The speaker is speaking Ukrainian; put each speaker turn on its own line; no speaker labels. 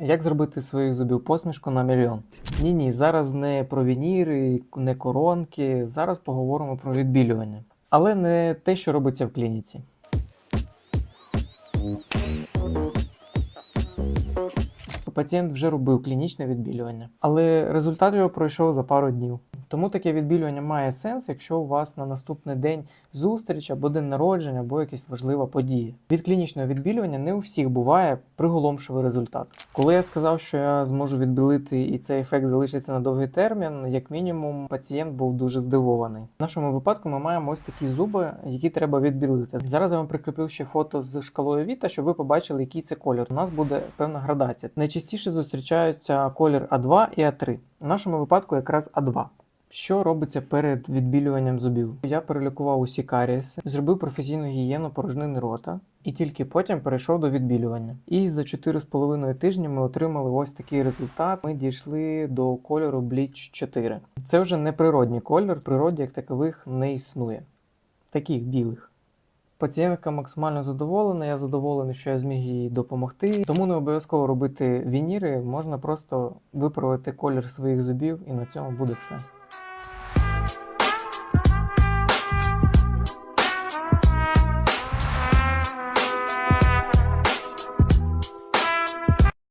Як зробити своїх зубів посмішку на мільйон? Ні, ні, зараз не про вініри, не коронки. Зараз поговоримо про відбілювання. Але не те, що робиться в клініці. Пацієнт вже робив клінічне відбілювання, але результат його пройшов за пару днів. Тому таке відбілювання має сенс, якщо у вас на наступний день зустріч або день народження, або якась важлива подія. Від клінічного відбілювання не у всіх буває приголомшивий результат. Коли я сказав, що я зможу відбілити і цей ефект залишиться на довгий термін, як мінімум, пацієнт був дуже здивований. В нашому випадку ми маємо ось такі зуби, які треба відбілити. Зараз я вам прикріплю ще фото з шкалою Віта, щоб ви побачили, який це колір. У нас буде певна градація. Найчастіше зустрічаються колір А2 і А3. У нашому випадку якраз А2. Що робиться перед відбілюванням зубів? Я перелікував усі карієси, зробив професійну гігієну порожнини рота і тільки потім перейшов до відбілювання. І за 4,5 тижні ми отримали ось такий результат. Ми дійшли до кольору Bleach 4. Це вже не природній колір, в природі як такових не існує. Таких білих. Пацієнтка максимально задоволена, я задоволений, що я зміг їй допомогти. Тому не обов'язково робити вініри, можна просто виправити колір своїх зубів, і на цьому буде все.